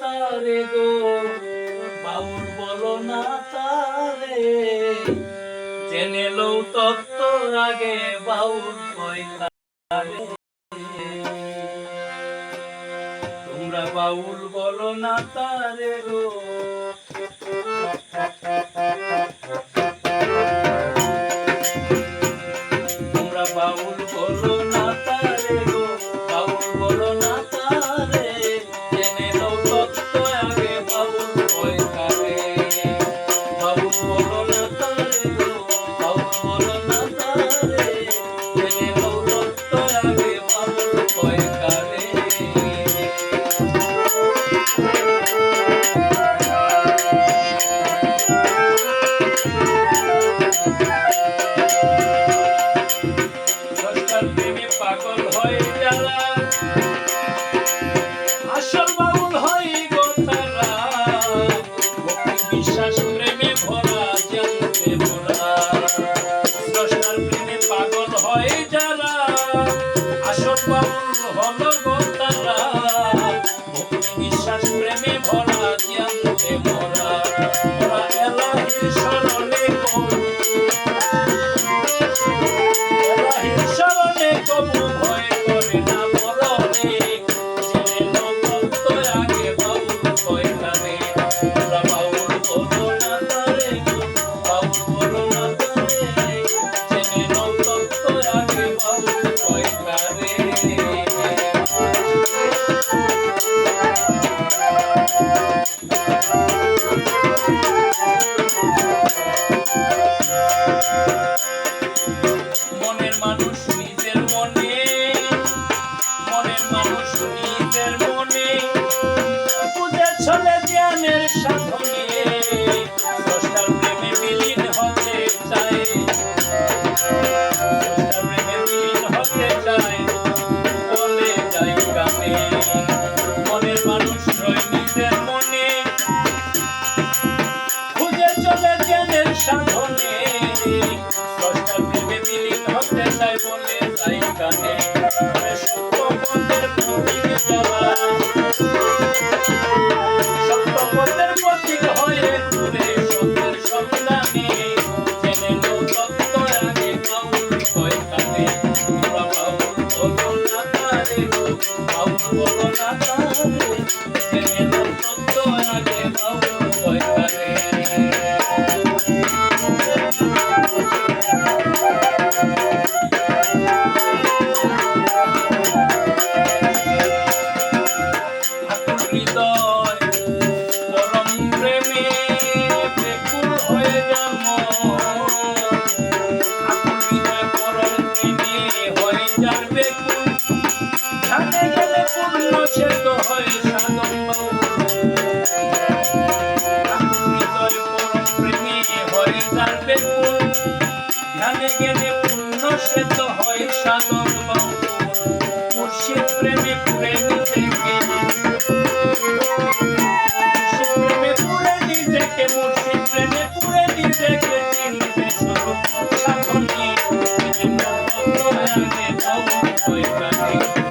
তারে গো, বাউল বলো না তারে। জেনে লও তত্ত্ব আগে বাউল কই তারে। তোমরা বাউল বলো না তারে গো। মনের মনে তাই বলে তাই কানে। সত্য পথের পথিকে যাওয়া সত্য পথের পথিক হয়ে ঘুরে সত্যের সন্ধানে জেনে লো তত্ত্ব আগে কাউল কয় কানে। তোরা বাউল বলো না তারে বাউল বলো না তারে। জেনে লো তত্ত্ব ধ্যানে জ্ঞানে পূর্ণ শ্বেত হয় সাধন মুর্শিদ প্রেমে পুরে নিজেকে প্রেমে পুরে নিজেকে মুর্শিদ প্রেমে পুরে নিজেকে চিনতে সাধন সাধন হয়ে থাকে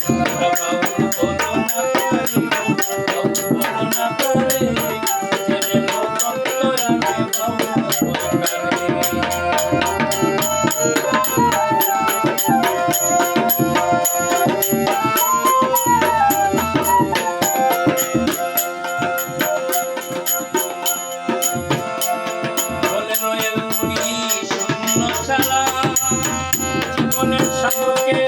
সাধুকে